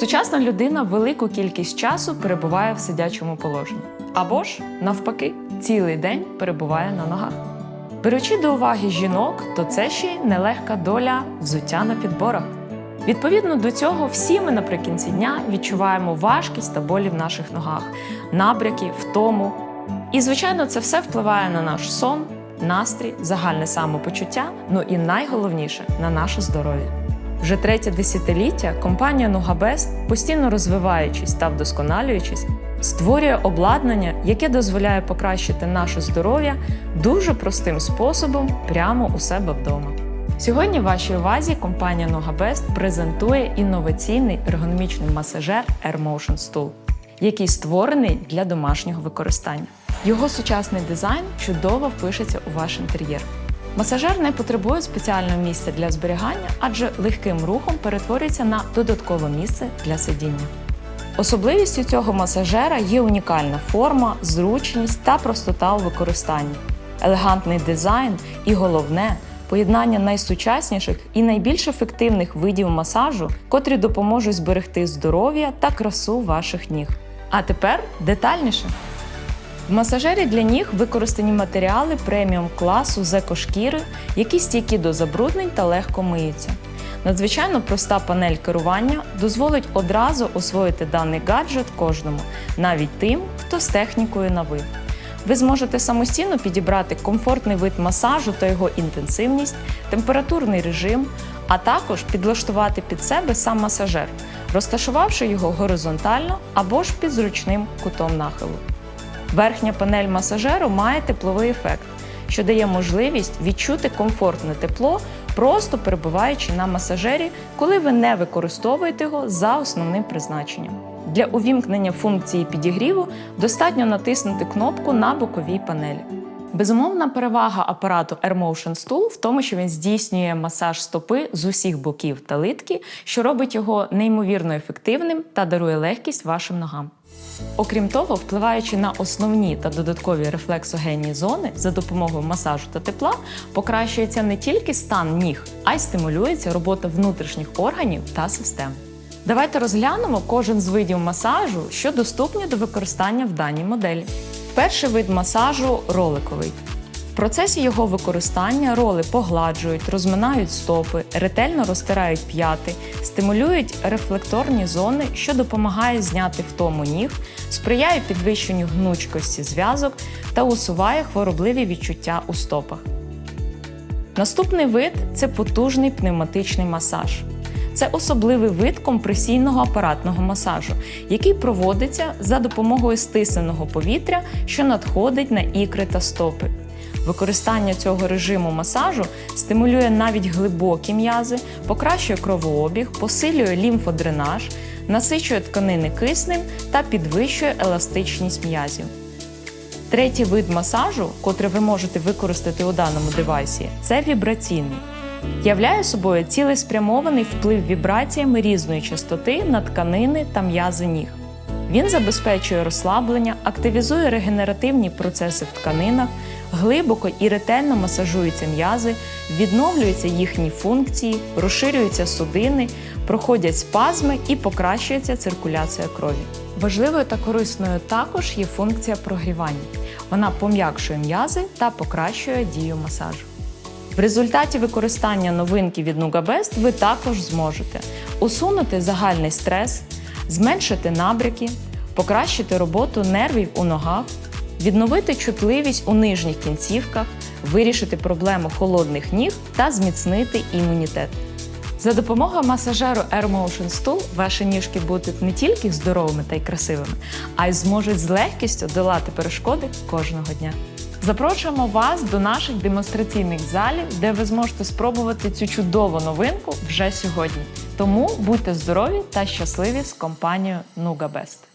Сучасна людина велику кількість часу перебуває в сидячому положенні. Або ж, навпаки, цілий день перебуває на ногах. Беручи до уваги жінок, то це ще й нелегка доля взуття на підборах. Відповідно до цього, всі ми наприкінці дня відчуваємо важкість та болі в наших ногах, набряки, втому. І, звичайно, це все впливає на наш сон, настрій, загальне самопочуття, ну і найголовніше на наше здоров'я. Вже третє десятиліття компанія Нугабест, постійно розвиваючись та вдосконалюючись, створює обладнання, яке дозволяє покращити наше здоров'я дуже простим способом прямо у себе вдома. Сьогодні вашій увазі компанія Nogabest презентує інноваційний ергономічний масажер AirMotion Stool, який створений для домашнього використання. Його сучасний дизайн чудово впишеться у ваш інтер'єр. Масажер не потребує спеціального місця для зберігання, адже легким рухом перетворюється на додаткове місце для сидіння. Особливістю цього масажера є унікальна форма, зручність та простота у використанні, елегантний дизайн і головне поєднання найсучасніших і найбільш ефективних видів масажу, котрі допоможуть зберегти здоров'я та красу ваших ніг. А тепер детальніше. В масажері для ніг використані матеріали преміум класу з екошкіри, які стійкі до забруднень та легко миються. Надзвичайно проста панель керування дозволить одразу освоїти даний гаджет кожному, навіть тим, хто з технікою на ви. Ви зможете самостійно підібрати комфортний вид масажу та його інтенсивність, температурний режим, а також підлаштувати під себе сам масажер, розташувавши його горизонтально або ж під зручним кутом нахилу. Верхня панель масажеру має тепловий ефект, що дає можливість відчути комфортне тепло, просто перебуваючи на масажері, коли ви не використовуєте його за основним призначенням. Для увімкнення функції підігріву достатньо натиснути кнопку на боковій панелі. Безумовна перевага апарату AirMotion Stool в тому, що він здійснює масаж стопи з усіх боків та литки, що робить його неймовірно ефективним та дарує легкість вашим ногам. Окрім того, впливаючи на основні та додаткові рефлексогенні зони за допомогою масажу та тепла, покращується не тільки стан ніг, а й стимулюється робота внутрішніх органів та систем. Давайте розглянемо кожен з видів масажу, що доступні до використання в даній моделі. Перший вид масажу роликовий. В процесі його використання роли погладжують, розминають стопи, ретельно розтирають п'яти, стимулюють рефлекторні зони, що допомагає зняти втому ніг, сприяє підвищенню гнучкості зв'язок та усуває хворобливі відчуття у стопах. Наступний вид це потужний пневматичний масаж. Це особливий вид компресійного апаратного масажу, який проводиться за допомогою стисаного повітря, що надходить на ікри та стопи. Використання цього режиму масажу стимулює навіть глибокі м'язи, покращує кровообіг, посилює лімфодренаж, насичує тканини киснем та підвищує еластичність м'язів. Третій вид масажу, котрий ви можете використати у даному девайсі, це вібраційний. Являє собою цілеспрямований вплив вібраціями різної частоти на тканини та м'язи ніг. Він забезпечує розслаблення, активізує регенеративні процеси в тканинах, глибоко і ретельно масажуються м'язи, відновлюються їхні функції, розширюються судини, проходять спазми і покращується циркуляція крові. Важливою та корисною також є функція прогрівання. Вона пом'якшує м'язи та покращує дію масажу. В результаті використання новинки від Nugabest ви також зможете усунути загальний стрес, зменшити набряки, покращити роботу нервів у ногах, відновити чутливість у нижніх кінцівках, вирішити проблему холодних ніг та зміцнити імунітет. За допомогою масажеру AirMotion Stool ваші ніжки будуть не тільки здоровими та й красивими, а й зможуть з легкістю долати перешкоди кожного дня. Запрошуємо вас до наших демонстраційних залів, де ви зможете спробувати цю чудову новинку вже сьогодні. Тому будьте здорові та щасливі з компанією NugaBest.